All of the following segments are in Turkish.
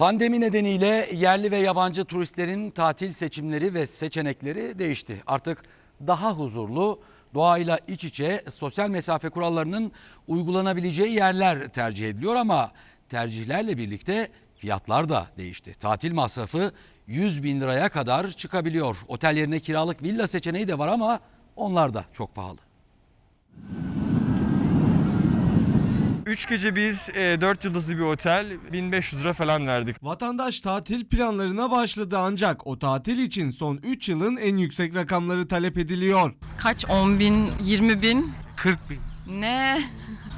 Pandemi nedeniyle yerli ve yabancı turistlerin tatil seçimleri ve seçenekleri değişti. Artık daha huzurlu, doğayla iç içe sosyal mesafe kurallarının uygulanabileceği yerler tercih ediliyor ama tercihlerle birlikte fiyatlar da değişti. Tatil masrafı 100 bin liraya kadar çıkabiliyor. Otel yerine kiralık villa seçeneği de var ama onlar da çok pahalı. 3 gece biz 4 yıldızlı bir otel 1500 lira falan verdik. Vatandaş tatil planlarına başladı ancak o tatil için son 3 yılın en yüksek rakamları talep ediliyor. Kaç? 10 bin, 20 bin? 40 bin. Ne?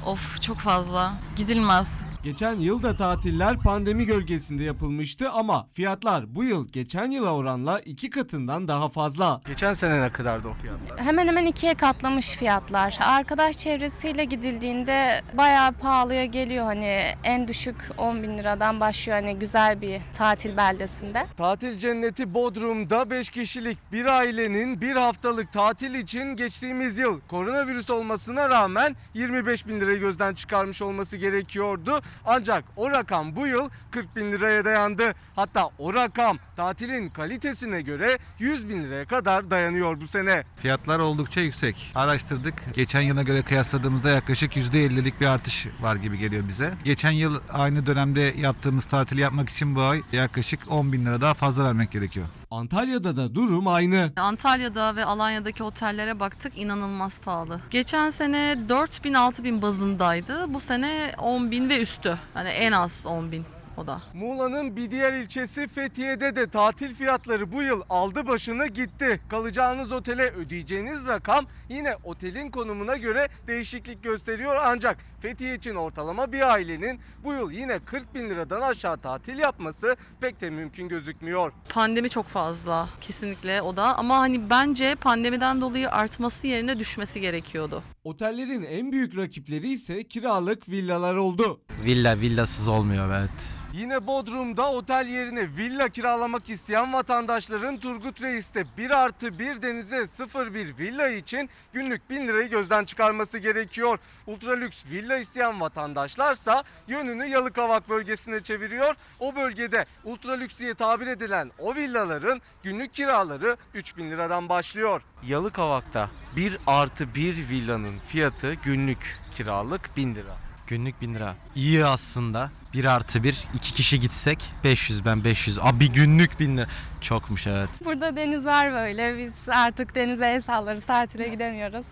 Of çok fazla. Gidilmez. Geçen yıl da tatiller pandemi gölgesinde yapılmıştı ama fiyatlar bu yıl geçen yıla oranla iki katından daha fazla. Geçen sene ne kadardı o fiyatlar? Hemen hemen ikiye katlamış fiyatlar. Arkadaş çevresiyle gidildiğinde bayağı pahalıya geliyor. Hani en düşük 10 bin liradan başlıyor hani güzel bir tatil beldesinde. Tatil cenneti Bodrum'da 5 kişilik bir ailenin bir haftalık tatil için geçtiğimiz yıl koronavirüs olmasına rağmen 25 bin lirayı gözden çıkarmış olması gerekiyordu. Ancak o rakam bu yıl 40 bin liraya dayandı. Hatta o rakam tatilin kalitesine göre 100 bin liraya kadar dayanıyor bu sene. Fiyatlar oldukça yüksek. Araştırdık. Geçen yıla göre kıyasladığımızda yaklaşık %50'lik bir artış var gibi geliyor bize. Geçen yıl aynı dönemde yaptığımız tatili yapmak için bu ay yaklaşık 10 bin lira daha fazla vermek gerekiyor. Antalya'da da durum aynı. Antalya'da ve Alanya'daki otellere baktık inanılmaz pahalı. Geçen sene 4 bin 6 bin bazındaydı. Bu sene 10 bin ve üstü. Yani en az 10 bin o da. Muğla'nın bir diğer ilçesi Fethiye'de de tatil fiyatları bu yıl aldı başını gitti. Kalacağınız otele ödeyeceğiniz rakam yine otelin konumuna göre değişiklik gösteriyor. Ancak Fethiye için ortalama bir ailenin bu yıl yine 40 bin liradan aşağı tatil yapması pek de mümkün gözükmüyor. Pandemi çok fazla kesinlikle o da ama hani bence pandemiden dolayı artması yerine düşmesi gerekiyordu. Otellerin en büyük rakipleri ise kiralık villalar oldu. Villa villasız olmuyor evet. Yine Bodrum'da otel yerine villa kiralamak isteyen vatandaşların Turgut Reis'te 1 artı 1 denize 0 bir villa için günlük 1000 lirayı gözden çıkarması gerekiyor. Ultralüks villa isteyen vatandaşlarsa yönünü Yalıkavak bölgesine çeviriyor. O bölgede ultralüks diye tabir edilen o villaların günlük kiraları 3000 liradan başlıyor. Yalıkavak'ta 1 artı 1 villanın fiyatı günlük kiralık 1000 lira. Günlük 1000 lira. İyi aslında. 1 artı 1. 2 kişi gitsek 500 ben 500. Abi bir günlük 1000 lira. Çokmuş evet. Burada deniz var böyle. Biz artık denize el sallarız tatile gidemiyoruz.